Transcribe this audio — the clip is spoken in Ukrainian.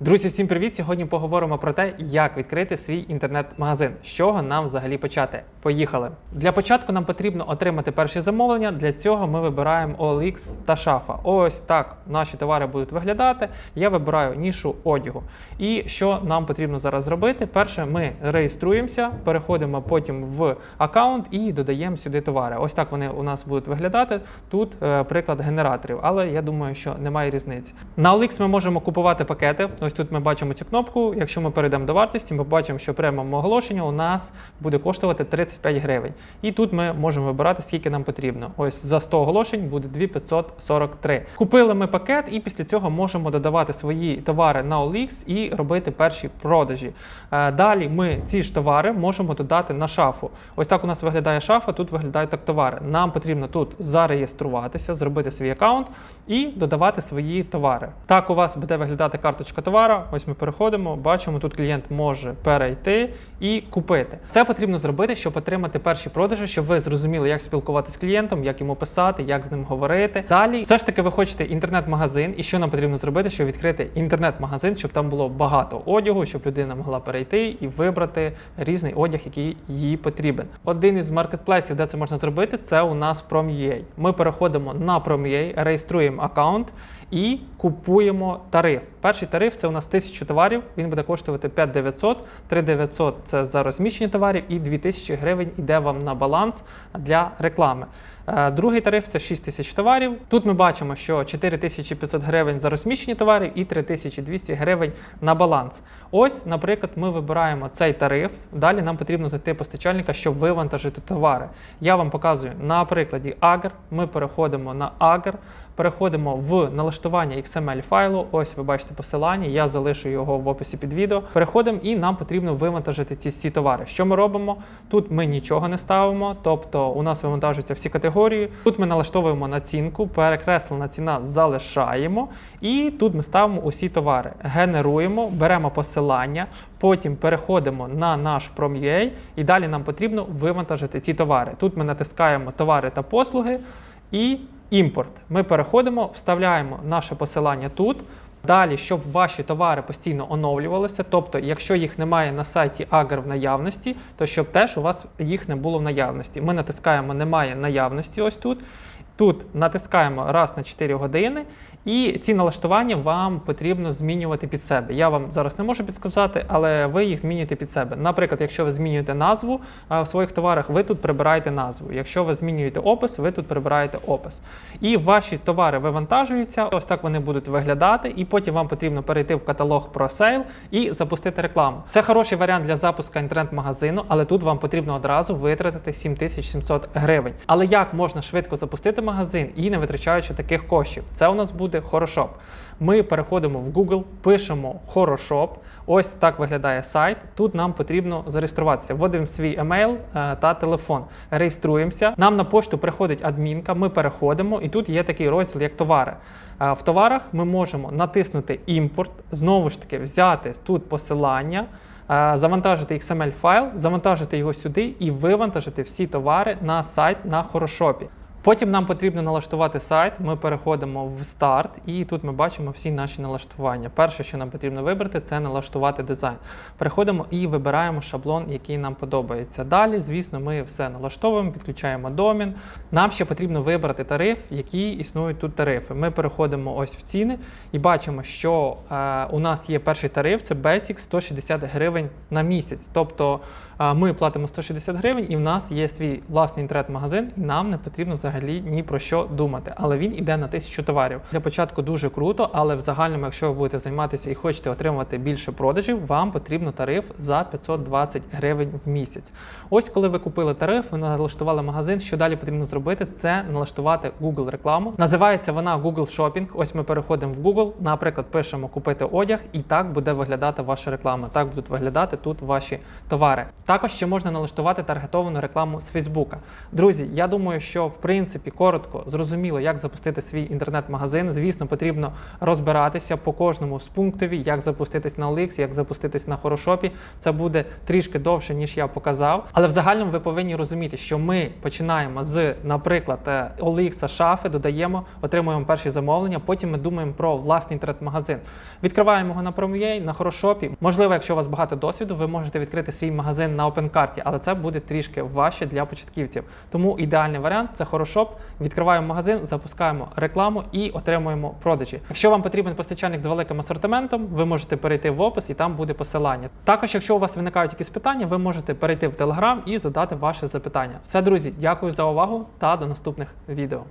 Друзі, всім привіт! Сьогодні поговоримо про те, як відкрити свій інтернет-магазин. З чого нам взагалі почати? Поїхали! Для початку нам потрібно отримати перші замовлення. Для цього ми вибираємо OLX та шафа. Ось так наші товари будуть виглядати. Я вибираю нішу одягу. І що нам потрібно зараз зробити? Перше, ми реєструємося, переходимо потім в аккаунт і додаємо сюди товари. Ось так вони у нас будуть виглядати. Тут е, приклад генераторів, але я думаю, що немає різниці. На OLX ми можемо купувати пакети. Ось тут ми бачимо цю кнопку. Якщо ми перейдемо до вартості, ми бачимо, що прямо оголошення у нас буде коштувати 35 гривень. І тут ми можемо вибирати, скільки нам потрібно. Ось за 100 оголошень буде 2543. Купили ми пакет, і після цього можемо додавати свої товари на OLX і робити перші продажі. Е, Далі ми ці ж товари можемо додати на шафу. Ось так у нас виглядає шафа, тут виглядають так товари. Нам потрібно тут зареєструватися, зробити свій аккаунт і додавати свої товари. Так у вас буде виглядати карточка товара. Ось ми переходимо, бачимо, тут клієнт може перейти і купити. Це потрібно зробити, щоб отримати перші продажі, щоб ви зрозуміли, як спілкуватися з клієнтом, як йому писати, як з ним говорити. Далі, все ж таки, ви хочете інтернет-магазин, і що нам потрібно зробити, щоб відкрити інтернет-магазин, щоб там було багато одягу, щоб людина могла перейти і вибрати різний одяг, який їй потрібен. Один із маркетплейсів, де це можна зробити, це у нас Prom.ua. Ми переходимо на Prom.ua, реєструємо аккаунт і купуємо тариф. Перший тариф це у нас 1000 товарів, він буде коштувати 5900, 3900 це за розміщення товарів і 2000 гривень йде вам на баланс для реклами. Е, Другий тариф це 6 тисяч товарів. Тут ми бачимо, що 4500 гривень за розміщені товари і 3200 гривень на баланс. Ось, наприклад, ми вибираємо цей тариф. Далі нам потрібно знайти постачальника, щоб вивантажити товари. Я вам показую на прикладі Agar. Ми переходимо на Agar, переходимо в налаштування XML файлу. Ось ви бачите посилання. Я залишу його в описі під відео. Переходимо і нам потрібно вивантажити ці всі товари. Що ми робимо? Тут ми нічого не ставимо, тобто у нас вивантажуються всі категорії. Тут ми налаштовуємо націнку, перекреслена ціна залишаємо, і тут ми ставимо усі товари. Генеруємо, беремо посилання, потім переходимо на наш Prom.ua і далі нам потрібно вивантажити ці товари. Тут ми натискаємо товари та послуги і імпорт. Ми переходимо, вставляємо наше посилання тут. Далі, щоб ваші товари постійно оновлювалися, тобто, якщо їх немає на сайті Агр в наявності, то щоб теж у вас їх не було в наявності. Ми натискаємо Немає наявності ось тут. Тут натискаємо раз на 4 години, і ці налаштування вам потрібно змінювати під себе. Я вам зараз не можу підсказати, але ви їх змінюєте під себе. Наприклад, якщо ви змінюєте назву в своїх товарах, ви тут прибираєте назву. Якщо ви змінюєте опис, ви тут прибираєте опис. І ваші товари вивантажуються, ось так вони будуть виглядати, і потім вам потрібно перейти в каталог ProSale і запустити рекламу. Це хороший варіант для запуску інтернет-магазину, але тут вам потрібно одразу витратити 7700 гривень. Але як можна швидко запустити магазин і не витрачаючи таких коштів? Це у нас буде Хорошоп. Ми переходимо в Google, пишемо Хорошоп. Ось так виглядає сайт. Тут нам потрібно зареєструватися. Вводимо свій емейл е, та телефон. Реєструємося. Нам на пошту приходить адмінка. Ми переходимо, і тут є такий розділ, як товари. Е, В товарах ми можемо натиснути імпорт, знову ж таки, взяти тут посилання. е, Завантажити XML файл, завантажити його сюди і вивантажити всі товари на сайт на Хорошопі. Потім нам потрібно налаштувати сайт. Ми переходимо в старт, і тут ми бачимо всі наші налаштування. Перше, що нам потрібно вибрати, це налаштувати дизайн. Переходимо і вибираємо шаблон, який нам подобається. Далі, звісно, ми все налаштовуємо, підключаємо домін. Нам ще потрібно вибрати тариф, які існують тут тарифи. Ми переходимо ось в ціни і бачимо, що е, у нас є перший тариф, це Basic 160 гривень на місяць. Тобто е, ми платимо 160 гривень, і в нас є свій власний інтернет-магазин, і нам не потрібно взагалі ні про що думати. Але він іде на тисячу товарів. Для початку дуже круто, але в загальному, якщо ви будете займатися і хочете отримувати більше продажів, вам потрібно тариф за 520 гривень в місяць. Ось коли ви купили тариф, ви налаштували магазин. Що далі потрібно зробити? Це налаштувати Google рекламу. Називається вона Google Shopping. Ось ми переходимо в Google, наприклад, пишемо купити одяг, і так буде виглядати ваша реклама. Так будуть виглядати тут ваші товари. Також ще можна налаштувати таргетовану рекламу з Фейсбука. Друзі, я думаю, що в принципі принципі, коротко, зрозуміло, як запустити свій інтернет-магазин. Звісно, потрібно розбиратися по кожному з пунктові, як запуститись на OLX, як запуститись на Хорошопі. Це буде трішки довше, ніж я показав. Але в загальному ви повинні розуміти, що ми починаємо з, наприклад, е, OLX шафи, додаємо, отримуємо перші замовлення. Потім ми думаємо про власний інтернет-магазин. Відкриваємо його на Promo.ua, на Хорошопі. Можливо, якщо у вас багато досвіду, ви можете відкрити свій магазин на OpenCart, але це буде трішки важче для початківців. Тому ідеальний варіант це Хорошоп. Відкриваємо магазин, запускаємо рекламу і отримуємо продажі. Якщо вам потрібен постачальник з великим асортиментом, ви можете перейти в опис і там буде посилання. Також, якщо у вас виникають якісь питання, ви можете перейти в Telegram і задати ваше запитання. Все, друзі, дякую за увагу та до наступних відео.